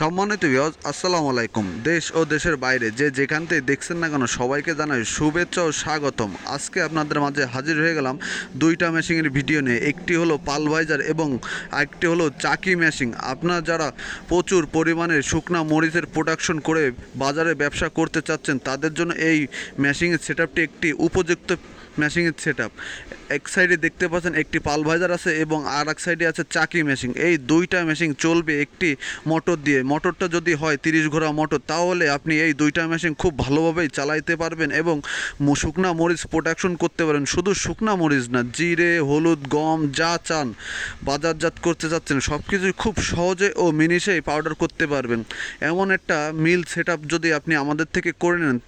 সম্মানিত ভিউয়ার্স আসসালামু আলাইকুম। দেশ ও দেশের বাইরে যে যেখান থেকে দেখছেন না কেন, সবাইকে জানাই শুভেচ্ছা ও স্বাগতম। আজকে আপনাদের মাঝে হাজির হয়ে গেলাম দুইটা মেশিনের ভিডিও নিয়ে। একটি হলো পালভাইজার এবং আরেকটি হলো চাকি মেশিন আপনারা যারা প্রচুর পরিমাণে শুকনা মরিচের প্রোডাকশন করে বাজারে ব্যবসা করতে চাচ্ছেন, তাদের জন্য এই মেশিনের সেট একটি উপযুক্ত মেশিনের সেট আপ এক সাইডে দেখতে পাচ্ছেন একটি পালভাইজার আছে এবং আর এক সাইডে আছে চাকি মেশিন এই দুইটা মেশিন চলবে একটি মোটর দিয়ে। মোটরটা যদি হয় তিরিশ ঘোড়া মোটর তাহলে আপনি এই দুইটা মেশিন খুব ভালোভাবেই চালাইতে পারবেন এবং শুকনা মরিচ প্রোডাকশন করতে পারেন। শুধু শুকনা মরিচ না, জিরে, হলুদ, গম, যা চান, বাজারজাত করতে চাচ্ছেন সব কিছুই খুব সহজে ও মিনিশেই পাউডার করতে পারবেন। এমন একটা মিল সেট যদি আপনি আমাদের থেকে করে নেন,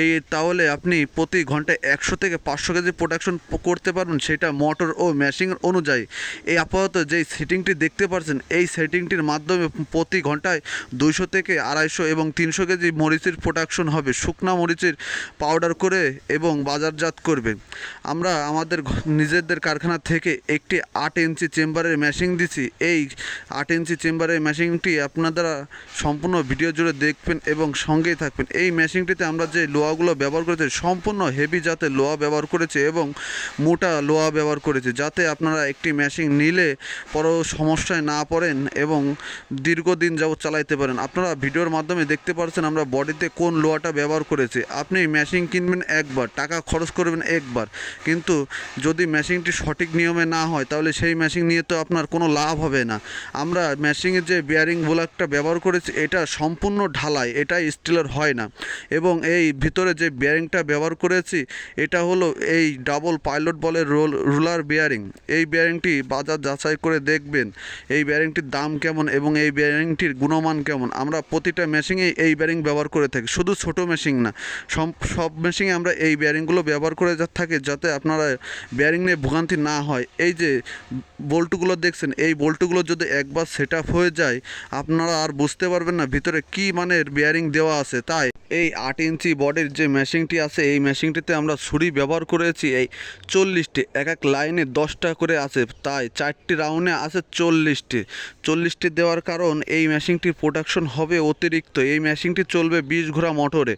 এই তাহলে আপনি প্রতি ঘন্টায় একশো থেকে পাঁচশো কেজি প্রোডাকশন করতে পারবেন সেটা মোটর ও মেশিন অনুযায়ী। এই আপাতত যেই সেটিংটি দেখতে পাচ্ছেন এই সেটিংটির মাধ্যমে প্রতি ঘন্টায় দুইশো থেকে আড়াইশো এবং তিনশো কেজি মরিচের প্রোডাকশন হবে। শুকনা মরিচের পাউডার করে এবং বাজারজাত করবে। আমরা আমাদের নিজেদের কারখানা থেকে একটি আট ইঞ্চি চেম্বারের মেশিন দিছি। এই আট ইঞ্চি চেম্বারের মেশিনটি আপনারা সম্পূর্ণ ভিডিও জুড়ে দেখবেন এবং সঙ্গেই থাকবেন। এই মেশিনটিতে আমরা যে লোহাগুলো ব্যবহার করেছি, সম্পূর্ণ হেভি জাতের লোহা ব্যবহার করেছে এবং মোটা লোহা ব্যবহার করেছে, যাতে আপনারা একটি মেশিন নিলে পরও সমস্যায় না পড়েন এবং দীর্ঘদিন যাবত চালাইতে পারেন। আপনারা ভিডিওর মাধ্যমে দেখতে পাচ্ছেন আমরা বডিতে কোন লোহাটা ব্যবহার করেছি। আপনি মেশিন কিনবেন একবার, টাকা খরচ করবেন একবার। কিন্তু যদি মেশিনটি সঠিক নিয়মে না হয়, তাহলে সেই মেশিন নিয়ে তো আপনার কোনো লাভ হবে না। আমরা মেশিনের যে বিয়ারিং ব্লকটা ব্যবহার করেছি, এটা সম্পূর্ণ ঢালাই এটা স্টিলের হয় না। এবং এই ভিতরে যে বিয়ারিংটা ব্যবহার করেছি, এটা হলো এই ডাবল পাইলট বলের রোল, রুলার বিয়ারিং এই বিয়ারিংটি বাজার যাচাই করে দেখবেন, এই বিয়ারিংটির দাম কেমন এবং এই বিয়ারিংটির গুণমান কেমন। আমরা প্রতিটা মেশিনেই এই বিয়ারিং ব্যবহার করে থাকি, শুধু ছোট মেশিন না। সব সব মেশিনে আমরা এই বিয়ারিংগুলো ব্যবহার করে থাকি যাতে আপনারা বিয়ারিং নিয়ে ভোগান্তি না হয়। এই যে বল্টুগুলো দেখছেন, এই বল্টুগুলো যদি একবার সেট আপ হয়ে যায়, আপনারা আর বুঝতে পারবেন না ভিতরে কি মানের বিয়ারিং দেওয়া আছে। তাই এই আট ইঞ্চি বডির যে মেশিনটি আছে, এই মেশিনটিতে আমরা ছুরি ব্যবহার করেছি এই চল্লিশটি, এক এক লাইনে দশটা করে আছে, তাই চারটি রাউন্ডে আছে চল্লিশটি। চল্লিশটি দেওয়ার কারণ এই মেশিনটির প্রোডাকশন হবে অতিরিক্ত, এই মেশিনটি চলবে বিশ ঘোড়া মোটরে।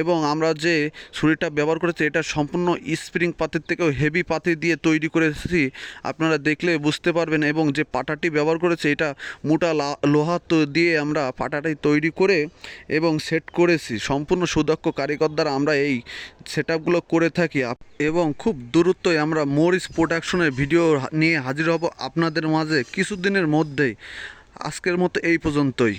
এবং আমরা যে ছুরিটা ব্যবহার করেছি, এটা সম্পূর্ণ স্প্রিং পাতির থেকেও হেভি পাতি দিয়ে তৈরি করেছি, আপনারা দেখলে বুঝতে পারবেন। এবং যে পাটাটি ব্যবহার করেছে, এটা মোটা লোহা তো দিয়ে আমরা পাটাটি তৈরি করে এবং সেট করেছি। সম্পূর্ণ সুদক্ষ কারিগর দ্বারা আমরা এই সেট করে থাকি। এবং খুব দূরত্বই আমরা মরিচ প্রোডাকশনের ভিডিও নিয়ে হাজির হব আপনাদের মাঝে কিছুদিনের মধ্যেই। আজকের মতো এই পর্যন্তই।